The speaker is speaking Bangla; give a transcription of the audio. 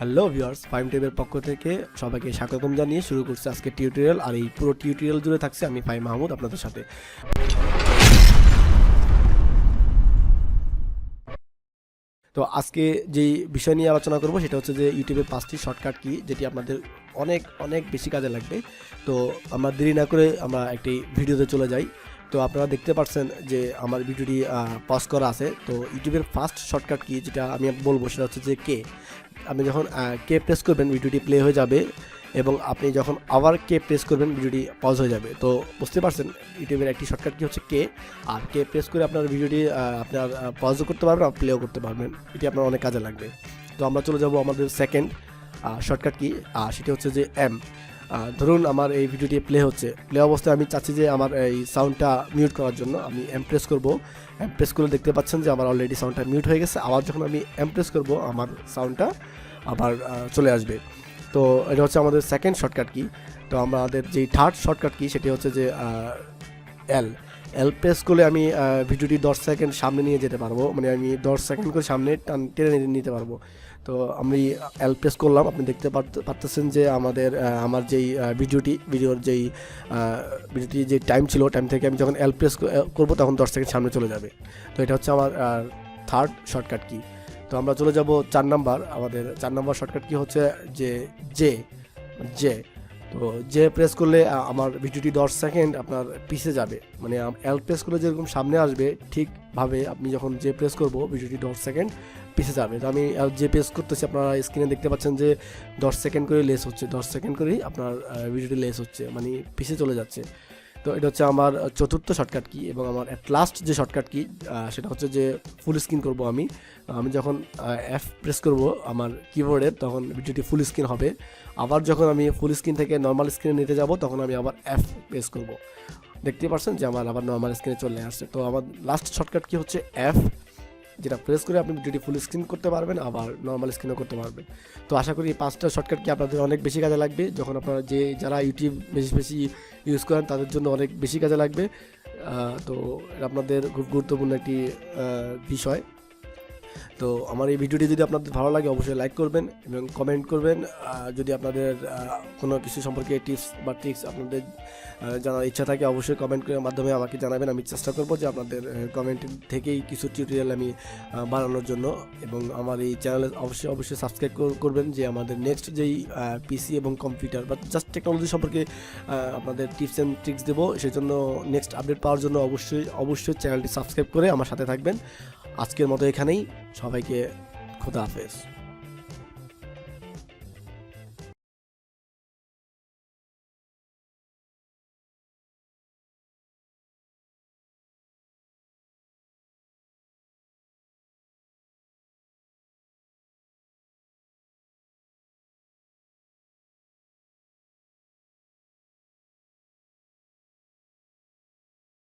হ্যালো ভিউয়ার্স ফাইম টেবের পক্ষ থেকে সবাইকে স্বাগতম জানিয়ে শুরু করছে আজকে টিউটোরিয়াল আর এই পুরো টিউটোরিয়াল জুড়ে থাকছে আমি ফাইম মাহমুদ আপনাদের সাথে। তো আজকে যেই বিষয় নিয়ে আলোচনা করব সেটা হচ্ছে যে ইউটিউবের পাঁচটি শর্টকাট কি, যেটি আপনাদের অনেক অনেক বেশি কাজে লাগবে। তো আমরা দেরি না করে আমরা একটি ভিডিওতে চলে যাই। তো আপনারা দেখতে পাচ্ছেন যে আমার ভিডিওটি পজ করা আছে। তো ইউটিউবের ফার্স্ট শর্টকাট কি, যেটা আমি বলব সেটা হচ্ছে যে কে। আপনি যখন কে প্রেস করবেন, ভিডিওটি প্লে হয়ে যাবে এবং আপনি যখন আবার কে প্রেস করবেন, ভিডিওটি পজ হয়ে যাবে। তো বুঝতে পারছেন, ইউটিউবের একটি শর্টকাট কি হচ্ছে কে? আর কে প্রেস করে আপনার ভিডিওটি আপনার পজও করতে পারবেন আর প্লেও করতে পারবেন। এটি আপনার অনেক কাজে লাগবে। তো আমরা চলে যাব আমাদের সেকেন্ড শর্টকাট কি। আর সেটি হচ্ছে যে এম ধরুন আমার এই ভিডিওটি প্লে হচ্ছে। প্লে অবস্থায় আমি চাচ্ছি যে আমার এই সাউন্ডটা মিউট করার জন্য। আমি এমপ্রেস করব। এমপ্রেস করলে করে দেখতে পাচ্ছেন যে আমার অলরেডি সাউন্ডটা মিউট হয়ে গেছে। আবার যখন আমি এমপ্রেস করব, আমার সাউন্ডটা আবার চলে আসবে। তো এটা হচ্ছে আমাদের সেকেন্ড শর্টকাট কি। তো আমাদের যেই থার্ড শর্টকাট কি, সেটি হচ্ছে যে এল এল প্রেস করলে আমি ভিডিওটি দশ সেকেন্ড সামনে নিয়ে যেতে পারব। মানে আমি দশ সেকেন্ড করে সামনে টান, টেনে নিতে- পারব। তো আমি এল প্রেস করলাম। আপনি দেখতে পারতে- পারতেছেন যে আমাদের আমার যেই ভিডিওটি ভিডিওর যেই ভিডিওটি যে টাইম ছিল টাইম থেকে আমি যখন এল প্রেস করব তখন দশ সেকেন্ড সামনে চলে যাবে। তো এটা হচ্ছে আমার থার্ড শর্টকাট কি। তো আমরা চলে যাব চার নাম্বার আমাদের চার নাম্বার শর্টকাট কি হচ্ছে যে জে জে তো যে প্রেস করলে আমার ভিডিওটি দশ সেকেন্ড আপনার পিছে যাবে। মানে এল প্রেস করলে যেরকম সামনে আসবে, ঠিকভাবে আপনি যখন যে প্রেস করব, ভিডিওটি দশ সেকেন্ড পিছে যাবে। তো আমি যে প্রেস করতেছি, আপনারা স্ক্রিনে দেখতে পাচ্ছেন যে দশ সেকেন্ড করে লেস হচ্ছে। দশ সেকেন্ড করেই আপনার ভিডিওটি লেস হচ্ছে। মানে পিছে চলে যাচ্ছে। তো এটা হচ্ছে আমার চতুর্থ শর্টকাট কি এবং আমার অ্যাট লাস্ট যে শর্টকাট কি সেটা হচ্ছে যে ফুল স্ক্রিন করব আমি। আমি যখন এফ প্রেস করব আমার কিবোর্ডের তখন ভিডিওটি ফুল স্ক্রিন হবে। আবার যখন আমি ফুল স্ক্রিন থেকে নর্মাল স্ক্রিনে নিতে যাব, তখন আমি আবার এফ প্রেস করব। দেখতে পাচ্ছেন যে আমার আবার নর্মাল স্ক্রিনে চলে আসছে। তো আমার লাস্ট শর্টকাট কি হচ্ছে এফ যেটা প্রেস করে আপনি ভিডিওটি ফুল স্ক্রিন করতে পারবেন, আবার নর্মাল স্ক্রিনও করতে পারবেন। তো আশা করি এই পাঁচটা শর্টকাট কি আপনাদের অনেক বেশি কাজে লাগবে। যখন আপনারা যে, যারা ইউটিউব বেশি বেশি ইউজ করেন তাদের জন্য অনেক বেশি কাজে লাগবে। তো আপনাদের খুব গুরুত্বপূর্ণ একটি বিষয়। তো আমার এই ভিডিওটি যদি আপনাদের ভালো লাগে, অবশ্যই লাইক করবেন এবং কমেন্ট করবেন। যদি আপনাদের কোনো কিছু সম্পর্কে টিপস বা ট্রিক্স আপনাদের জানার ইচ্ছা থাকে, অবশ্যই কমেন্ট করার মাধ্যমে আমাকে জানাবেন। আমি চেষ্টা করব যে আপনাদের কমেন্ট থেকেই কিছু টিউটোরিয়াল আমি বানানোর জন্য। এবং আমার এই চ্যানেলে অবশ্যই অবশ্যই সাবস্ক্রাইব করবেন যে আমাদের নেক্সট যেই পিসি এবং কম্পিউটার বা জাস্ট টেকনোলজি সম্পর্কে আপনাদের টিপস অ্যান্ড ট্রিক্স দেবো। সেই জন্য নেক্সট আপডেট পাওয়ার জন্য অবশ্যই অবশ্যই চ্যানেলটি সাবস্ক্রাইব করে আমার সাথে থাকবেন। আজকের মতো এখানেই সবাইকে খোদা হাফেজ।